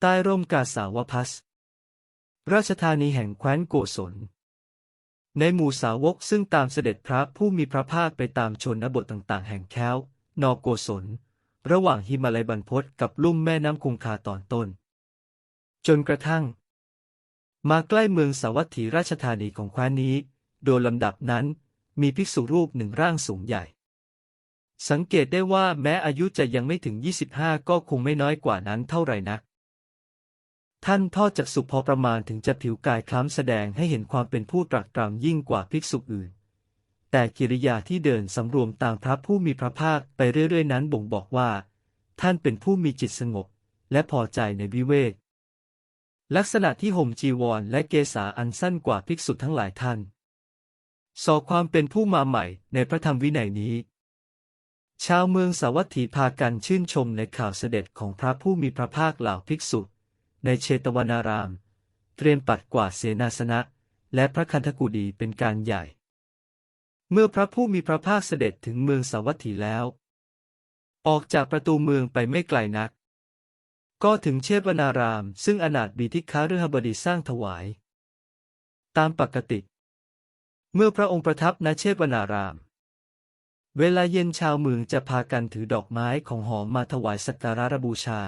ใต้ร่มกาสาวพัส ราชธานีแห่งแคว้นโกศล ในหมู่สาวกซึ่งตามเสด็จพระผู้มีพระภาคไปตามชนบทต่างๆ แห่งแค้วนอโกศล ระหว่างหิมาลัยบรรพตกับลุ่มแม่น้ำคงคาตอนต้น จนกระทั่ง มาใกล้เมืองสาวัตถีราชธานีของแคว้นนี้ โดยลำดับนั้นมีภิกษุรูปหนึ่งร่างสูงใหญ่ สังเกตได้ว่าแม้อายุจะยังไม่ถึง 25 ก็คงไม่น้อยกว่านั้นเท่าไหร่นัก ท่านทอดจากสุพอประมาณถึงจะผิวกายคล้ำแสดงให้เห็นความเป็นผู้ตรักตรำยิ่งกว่าภิกษุอื่น แต่กิริยาที่เดินสำรวมตามพระผู้มีพระภาคไปเรื่อยๆ นั้นบ่งบอกว่า ท่านเป็นผู้มีจิตสงบ และพอใจในวิเวกลักษณะที่ห่มจีวรและเกศาอันสั้นกว่าภิกษุทั้งหลายท่าน สอความเป็นผู้มาใหม่ในพระธรรมวินัยนี้ ชาวเมืองสาวัตถีพากันชื่นชมในข่าวเสด็จของพระผู้มีพระภาคเหล่าภิกษุ ในเชตวนาราม เตรียมปัดกวาดเสนาสนะ และพระคันธกุฎีเป็นการใหญ่ เมื่อพระผู้มีพระภาคเสด็จถึงเมืองสาวัตถีแล้ว ออกจากประตูเมืองไปไม่ไกลนัก ก็ถึงเชตวนาราม ซึ่งอนาถบีทิคาฤหบดีสร้างถวาย ตามปกติ เมื่อพระองค์ประทับณเชตวนารามเวลาเย็นชาวเมืองจะพากันถือดอกไม้ของหอมมาถวายสักการะบูชา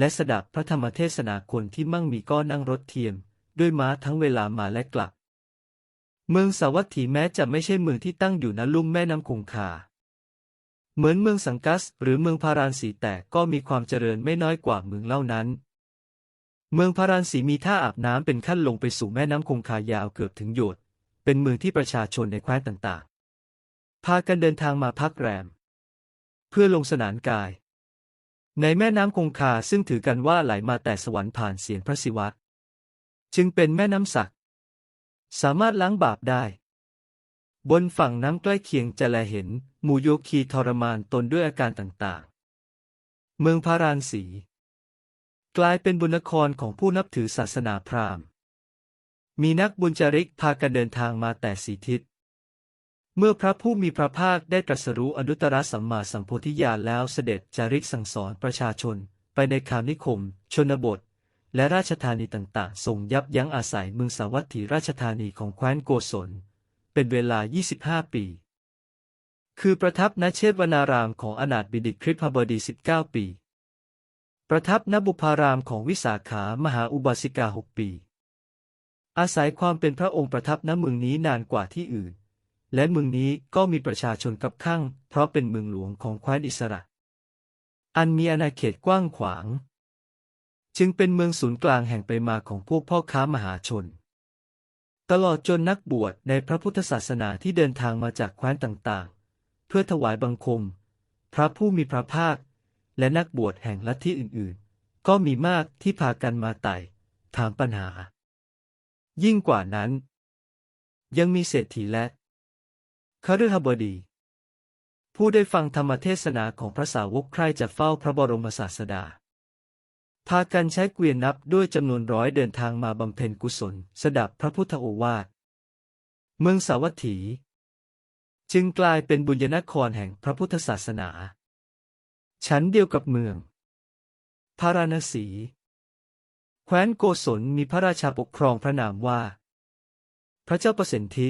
และสดับพระธรรมเทศนาคนที่มั่งมีก็นั่งรถเทียม ด้วยม้าทั้งเวลามาและกลับ เมืองสาวัตถีแม้จะไม่ใช่เมืองที่ตั้งอยู่ณลุ่มแม่น้ำคงคา เหมือนเมืองสังกัส หรือเมืองพาราณสีแต่ก็มีความเจริญไม่น้อยกว่าเมืองเล่านั้น เมืองพาราณสีมีท่าอาบน้ำเป็นขั้นลงไปสู่แม่น้ำคงคายาวเกือบถึงโยดเป็นเมืองที่ประชาชนในแคว้นต่างๆ พากันเดินทางมาพักแรม เพื่อลงสนานกาย ในแม่น้ำคงคาซึ่งถือกันว่าไหลมาแต่สวรรค์ผ่านเสียงพระศิวะ จึงเป็นแม่น้ำศักดิ์สามารถล้างบาปได้ บนฝั่งน้ำใกล้เคียงจะแลเห็นหมู่โยคีทรมานตนด้วยอาการต่างๆ เมืองพาราณสี กลายเป็นบุญนครของผู้นับถือศาสนาพราหมณ์ มีนักบุญจริกพากันเดินทางมาแต่สีทิศ เมื่อพระผู้มีพระภาคได้ตรัสรู้อนุตตรสัมมาสัมโพธิญาณแล้วเสด็จจาริกสั่งสอนประชาชน ไปในคามนิคม ชนบท และราชธานีต่างๆส่งยับยั้งอาศัยเมืองสาวัตถีราชธานีของแคว้นโกศล เป็นเวลา 25 ปี คือประทับณเชตวนารามของอนาถบิดิตคริพบดี 19 ปี ประทับณบุพารามของวิสาขามหาอุบาสิกา 6 ปี อาศัยความเป็นพระองค์ประทับณเมืองนี้นานกว่าที่อื่น และเมืองนี้ก็มีประชาชนกับข้าง เพราะเป็นเมืองหลวงของแคว้นอิสระ อันมีอาณาเขตกว้างขวาง จึงเป็นเมืองศูนย์กลางแห่งไปมาของพวกพ่อค้ามหาชน ตลอดจนนักบวชในพระพุทธศาสนาที่เดินทางมาจากแคว้นต่างๆ เพื่อถวายบังคม พระผู้มีพระภาค และนักบวชแห่งลัทธิอื่นๆ ก็มีมากที่พากันมาไต่ถามปัญหา ยิ่งกว่านั้น ยังมีเศรษฐีและ คฤหบดี ผู้ได้ฟังธรรมเทศนาของพระสาวกใคร่จะเฝ้าพระบรมศาสดา พากันใช้เกวียนนับด้วยจำนวนร้อยเดินทางมาบำเพ็ญกุศล สดับพระพุทธโอวาท เมืองสาวัตถี จึงกลายเป็นบุญญนครแห่งพระพุทธศาสนา ชั้นเดียวกับเมือง พาราณสี แคว้นโกศลมีพระราชาปกครองพระนามว่า พระเจ้าประสิทธิ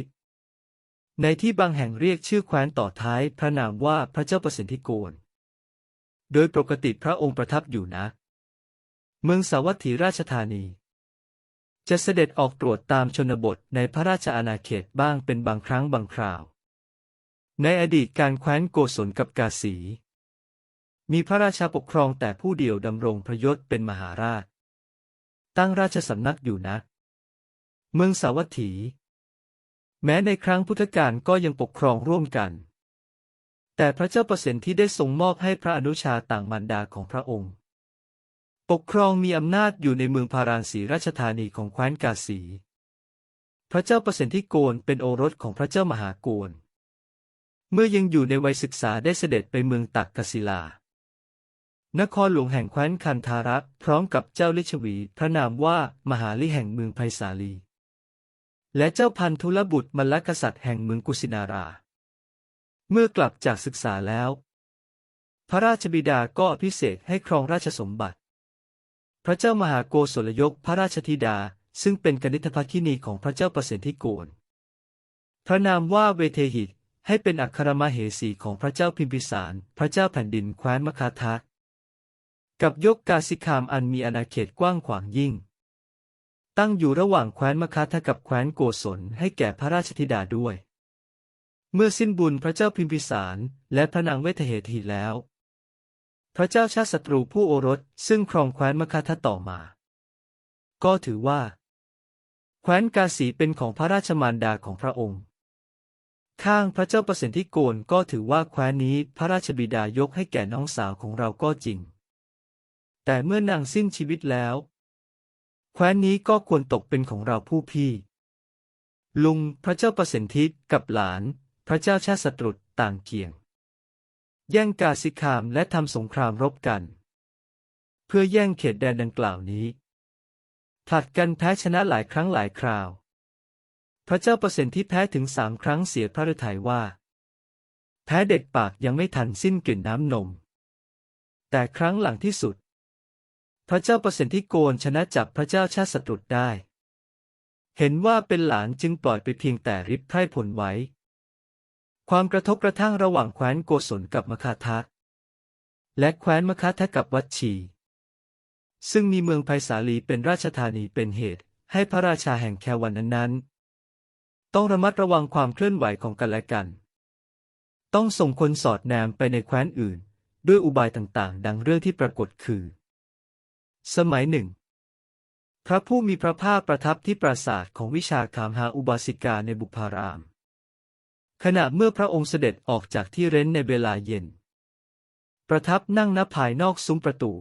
ในที่บางแห่งเรียกชื่อแคว้นต่อท้ายพระนามว่าพระเจ้าประสิทธิโกน โดยปกติพระองค์ประทับอยู่นะ เมืองสาวัตถีราชธานี จะเสด็จออกตรวจตามชนบทในพระราชอาณาเขตบ้างเป็นบางครั้งบางคราว ในอดีตการแคว้นโกศลกับกาสี มีพระราชาปกครองแต่ผู้เดียวดำรงพระยศเป็นมหาราช ตั้งราชสำนักอยู่นะ เมืองสาวัตถี แม้ในครั้งพุทธกาลก็ยังปกครองร่วมกัน แต่พระเจ้าประสิทธิได้ทรงมอบให้พระอนุชาต่างมารดาของพระองค์ ปกครองมีอำนาจอยู่ในเมืองพาราณสีราชธานีของแคว้นกาสี พระเจ้าประสิทธิโกนเป็นโอรสของพระเจ้ามหาโกน เมื่อยังอยู่ในวัยศึกษาได้เสด็จไปเมืองตักกศิลา นครหลวงแห่งแคว้นคันธารักพร้อมกับเจ้าลิชวี พระนามว่ามหาลิแห่งเมืองไพศาลี และเจ้าพันธุลบุตรมลกษัตริย์แห่งเมืองกุสินารา เมื่อกลับจากศึกษาแล้ว พระราชบิดาก็อภิเษกให้ครองราชสมบัติ พระเจ้ามหาโกศลยกพระราชธิดาซึ่งเป็นกนิษฐภักินีของพระเจ้าประสิทธิโกนพระนามว่าเวเทหิตให้เป็นอัครมเหสีของพระเจ้าพิมพิสาร พระเจ้าแผ่นดินแคว้นมคาทักกับยกกาสิคามอันมีอาณาเขตกว้างขวางยิ่ง ตั้งอยู่ระหว่างแคว้นมคาทกับแคว้นโกศลให้แก่พระราชธิดาด้วย เมื่อสิ้นบุญพระเจ้าพิมพิสารและพระนางเวทเหตีแล้ว พระเจ้าชาติศัตรูผู้โอรสซึ่งครองแคว้นมคาทต่อมา ก็ถือว่า แคว้นกาสีเป็นของพระราชมารดาของพระองค์ ข้างพระเจ้าประสิทธิโกนก็ถือว่าแคว้นนี้พระราชบิดายกให้แก่น้องสาวของเราก็จริง แต่เมื่อนางสิ้นชีวิตแล้ว ว้นนี้ก็ควรตกเป็นของเราผู้พี่ ลุงพระเจ้าประสิทธิกับหลาน พระเจ้าชาติศัตรูต่างเกี่ยง แย่งกาสิคามและทำสงครามรบกัน เพื่อแย่งเขตแดนดังกล่าวนี้ผลัดกันแพ้ชนะหลายครั้งหลายคราว พระเจ้าประสิทธิแพ้ถึงสามครั้งเสียพระฤทัยว่า แพ้เด็กปากยังไม่ทันสิ้นกลิ่นน้ำนม แต่ครั้งหลังที่สุด พระเจ้าประสิทธิโกนชนะจับพระเจ้าชาติศัตรูได้ เห็นว่าเป็นหลานจึงปล่อยไปเพียงแต่ริบไพร่ผลไว้ ความกระทบกระทั่งระหว่างแคว้นโกศลกับมคาทะและแคว้นมคาทะกับวัดชีซึ่งมีเมืองไผ่สาลีเป็นราชธานีเป็นเหตุ ให้พระราชาแห่งแควันนั้นๆ ต้องระมัดระวังความเคลื่อนไหวของกันและกัน ต้องส่งคนสอดแนมไปในแคว้นอื่น ด้วยอุบายต่างๆ ดังเรื่องที่ปรากฏคือ สมัยหนึ่ง พระผู้มีพระภาคประทับที่ปราสาทของวิชาคามหาอุบาสิกาในบุพาราม ขณะเมื่อพระองค์เสด็จออกจากที่เร้นในเวลาเย็น ประทับนั่งณภายนอกซุ้มประตู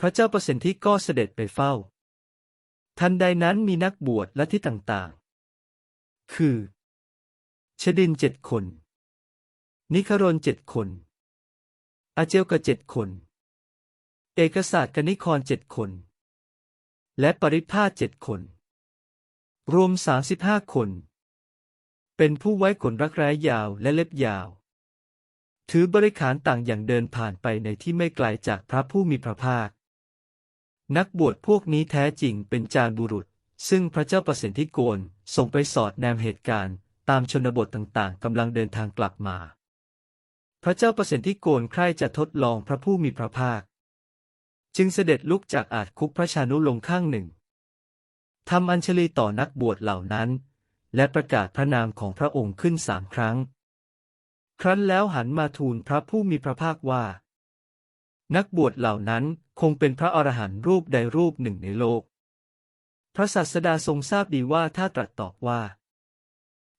พระเจ้าประสิทธิก็เสด็จไปเฝ้า ทันใดนั้นมีนักบวชและที่ต่างๆ คือ ชดินเจ็ดคน นิครนเจ็ดคน อาเจลกะเจ็ดคน เอกศาสตร์กนิครเจ็ดคน และปริพาเจ็ดคน รวมสามสิบห้าคน เป็นผู้ไว้ขนรักแร้ยาวและเล็บยาว ถือบริขารต่างอย่างเดินผ่านไปในที่ไม่ไกลจากพระผู้มีพระภาค นักบวชพวกนี้แท้จริงเป็นจารบุรุษ ซึ่งพระเจ้าประสิทธิโกนส่งไปสอดแนมเหตุการณ์ตามชนบทต่างๆกำลังเดินทางกลับมา พระเจ้าประสิทธิโกนใคร่จะทดลองพระผู้มีพระภาค จึงเสด็จลุกจากอาจคุกพระชานุลงข้างหนึ่งทำอัญชลีต่อนักบวชเหล่านั้น และประกาศพระนามของพระองค์ขึ้นสามครั้ง ครั้นแล้วหันมาทูลพระผู้มีพระภาคว่า นักบวชเหล่านั้นคงเป็นพระอรหันต์รูปใดรูปหนึ่งในโลก พระศาสดาทรงทราบดีว่าถ้าตรัสตอบว่า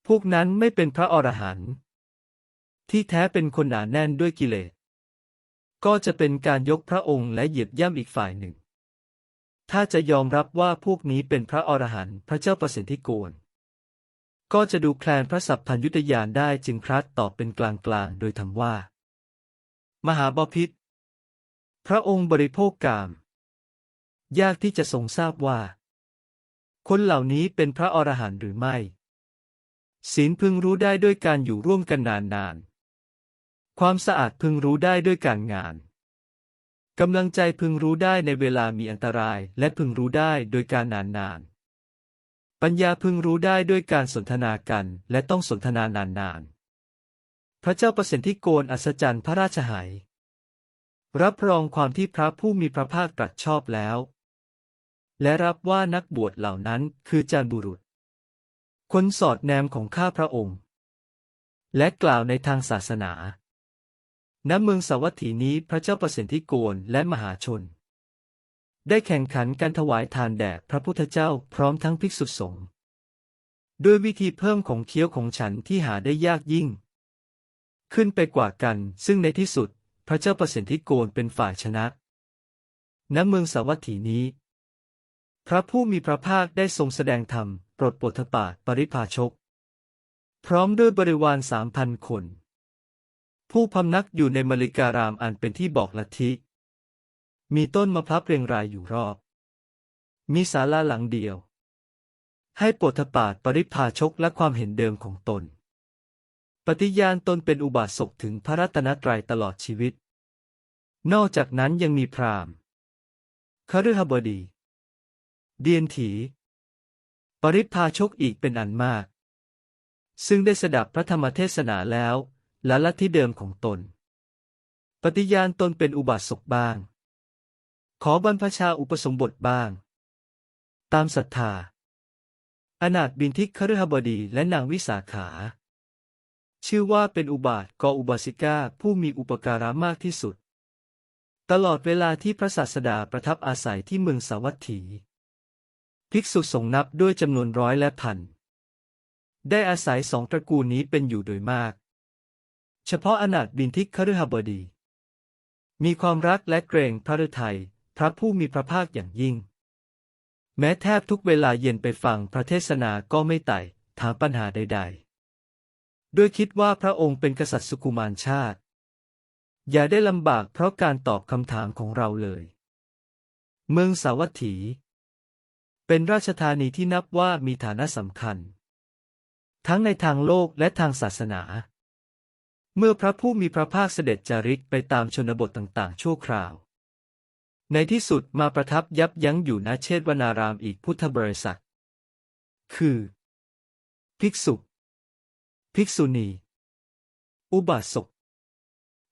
พวกนั้นไม่เป็นพระอรหันต์ที่แท้เป็นคนหนาแน่นด้วยกิเลส ก็จะเป็นการยกพระองค์และเหยียบย่ำอีกฝ่ายหนึ่ง ถ้าจะยอมรับว่าพวกนี้เป็นพระอรหันต์พระเจ้าประสิทธิโกนก็จะดูแคลนพระสัพพัญยุตยานได้จึงครัดตอบเป็นกลางๆ โดยทำว่า มหาบพิษพระองค์บริโภคกาม ยากที่จะทรงทราบว่า คนเหล่านี้เป็นพระอรหันต์หรือไม่ ศีลพึงรู้ได้ด้วยการอยู่ร่วมกันนานๆ ความสะอาดพึงรู้ได้ด้วยการงานกำลังใจพึงรู้ได้ในเวลามีอันตราย และพึงรู้ได้โดยการนานๆปัญญาพึงรู้ได้ด้วยการสนทนากันและต้องสนทนานานๆพระเจ้าประสิทธิโกนอัศจรรย์พระราชไหยรับรองความที่พระผู้มีพระภาคตรัสชอบแล้ว และรับว่านักบวชเหล่านั้นคือจารบุรุษ คนสอดแนมของข้าพระองค์ และกล่าวในทางศาสนา ณเมืองสาวัตถีนี้พระเจ้าประสิทธิโกนและมหาชน ได้แข่งขันการถวายทานแด่พระพุทธเจ้าพร้อมทั้งภิกษุสงฆ์ด้วยวิธีเพิ่มของเคี้ยวของฉันที่หาได้ยากยิ่ง ขึ้นไปกว่ากัน ซึ่งในที่สุด พระเจ้าประสิทธิโกนเป็นฝ่ายชนะณเมืองสาวัตถีนี้ พระผู้มีพระภาคได้ทรงแสดงธรรม ปรดปฐปาตปริภาชก พร้อมด้วยบริวารสามพันคน ผู้พำนักอยู่ในมลิการามอันเป็นที่บอกลัทธิมีต้นมะพร้าวเรียงรายอยู่รอบ มีศาลาหลังเดียว ให้ปฐปาตปริภาชกและความเห็นเดิมของตน ปฏิญาณตนเป็นอุบาสกถึงพระรัตนตรัยตลอดชีวิต นอกจากนั้นยังมีพราหมณ์คฤหบดี เดียนถี ปริพาชกอีกเป็นอันมาก ซึ่งได้สดับพระธรรมเทศนาแล้ว และลัทธิเดิมของตน ปฏิญาณตนเป็นอุบาสกบ้าง ขอบรรพชาอุปสมบทบ้าง ตามศรัทธา อนาถบินทิกคฤหบดีและนางวิสาขา ชื่อว่าเป็นอุบาทกออุบาสิกาผู้มีอุปการะมากที่สุด ตลอดเวลาที่พระศาสดาประทับอาศัยที่เมืองสาวัตถี ภิกษุสงฆ์นับด้วยจำนวนร้อยและพันได้อาศัยสองตระกูลนี้เป็นอยู่โดยมาก เฉพาะอนาถบินทิกคฤหบดี มีความรักและเกรงพระฤทัยพระผู้มีพระภาคอย่างยิ่ง แม้แทบทุกเวลาเย็นไปฟังพระเทศนาก็ไม่ไต่ถามปัญหาใด ๆ ด้วยคิดว่าพระองค์เป็นกษัตริย์สุกุมารชาติ อย่าได้ลำบากเพราะการตอบคำถามของเราเลย เมืองสาวัตถี เป็นราชธานีที่นับว่ามีฐานะสำคัญ ทั้งในทางโลกและทางศาสนา เมื่อพระผู้มีพระภาคเสด็จจาริกไปตามชนบทต่างๆ ชั่วคราว ในที่สุดมาประทับยับยั้งอยู่ณเชษฐวนารามอีกพุทธบริษัทคือ ภิกษุ ภิกษุณี อุบาสก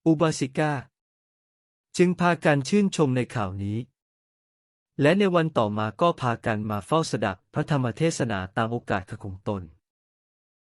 อุบาสิกา จึงพากันชื่นชมในข่าวนี้ และในวันต่อมาก็พากันมาเฝ้าสดับพระธรรมเทศนาตามโอกาสของตน